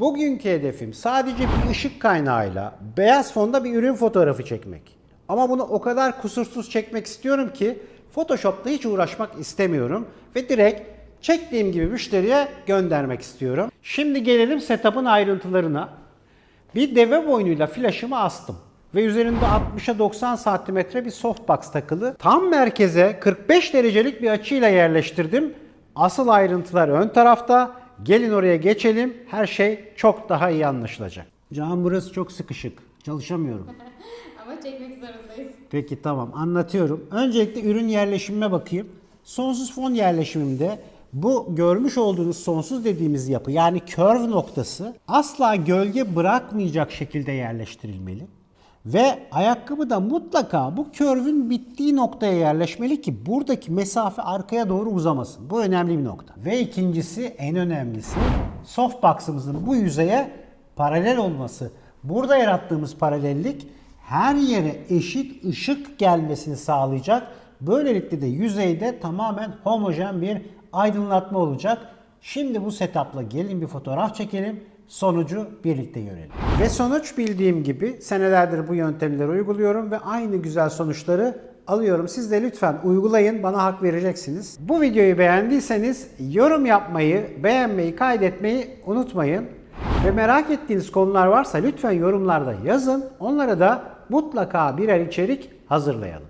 Bugünkü hedefim sadece bir ışık kaynağıyla beyaz fonda bir ürün fotoğrafı çekmek. Ama bunu o kadar kusursuz çekmek istiyorum ki Photoshop'ta hiç uğraşmak istemiyorum ve direkt çektiğim gibi müşteriye göndermek istiyorum. Şimdi gelelim setup'ın ayrıntılarına. Bir deve boynuyla flaşımı astım ve üzerinde 60'a 90 santimetre bir softbox takılı. Tam merkeze 45 derecelik bir açıyla yerleştirdim. Asıl ayrıntılar ön tarafta. Gelin oraya geçelim. Her şey çok daha iyi anlaşılacak. Can burası çok sıkışık. Çalışamıyorum. Ama çekmek zorundayız. Peki tamam anlatıyorum. Öncelikle ürün yerleşimime bakayım. Sonsuz fon yerleşimimde bu görmüş olduğunuz sonsuz dediğimiz yapı yani curve noktası asla gölge bırakmayacak şekilde yerleştirilmeli. Ve ayakkabı da mutlaka bu curve'ün bittiği noktaya yerleşmeli ki buradaki mesafe arkaya doğru uzamasın. Bu önemli bir nokta. Ve ikincisi en önemlisi softbox'ımızın bu yüzeye paralel olması. Burada yarattığımız paralellik her yere eşit ışık gelmesini sağlayacak. Böylelikle de yüzeyde tamamen homojen bir aydınlatma olacak. Şimdi bu setupla gelin bir fotoğraf çekelim. Sonucu birlikte görelim. Ve sonuç bildiğim gibi senelerdir bu yöntemleri uyguluyorum ve aynı güzel sonuçları alıyorum. Siz de lütfen uygulayın, bana hak vereceksiniz. Bu videoyu beğendiyseniz yorum yapmayı, beğenmeyi, kaydetmeyi unutmayın. Ve merak ettiğiniz konular varsa lütfen yorumlarda yazın. Onlara da mutlaka birer içerik hazırlayalım.